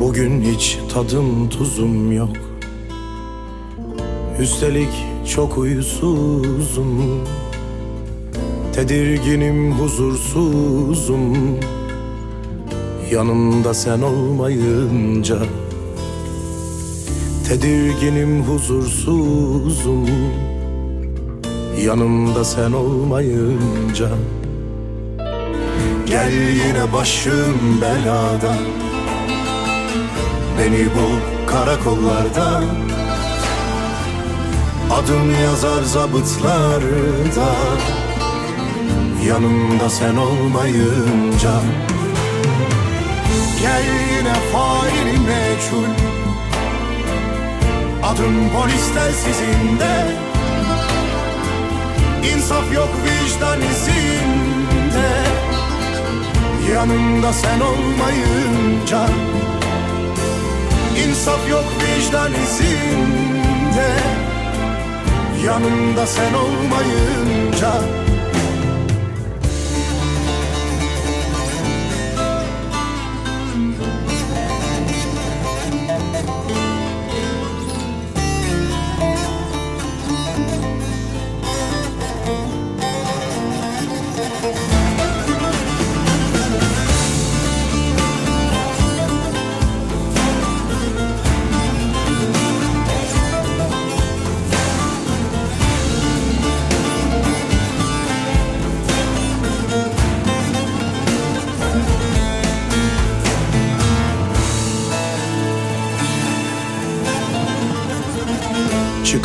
Bugün hiç tadım tuzum yok. Üstelik çok uyusuzum Tedirginim huzursuzum. Yanımda sen olmayınca. Tedirginim huzursuzum. Yanımda sen olmayınca. Gel yine başım belada. Beni bul karakollarda Adım yazar zabıtlarda Yanımda sen olmayınca Gel yine faili meçhul. Adım polis telsizinde İnsaf yok vicdan izinde. Yanımda sen olmayınca İnsaf yok vicdan izinde. Yanımda sen olmayınca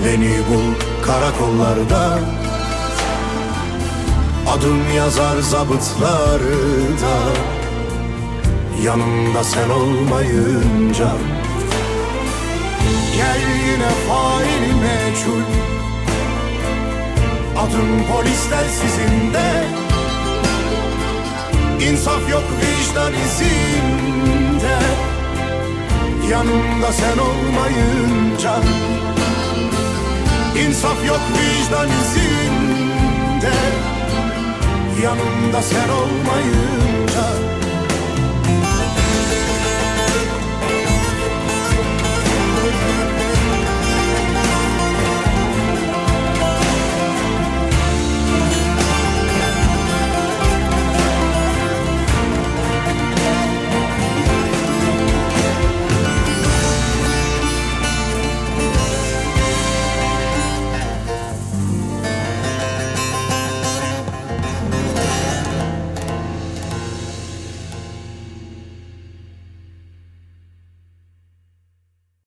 Beni bul karakollarda. Adım yazar zabıtlarda. Yanımda sen olmayınca. Gel yine faili meçhul. Adım polis telsizinde İnsaf yok vicdan izinde. Yanımda sen olmayınca İnsaf yok vicdan izinde. Yanımda sen olmayınca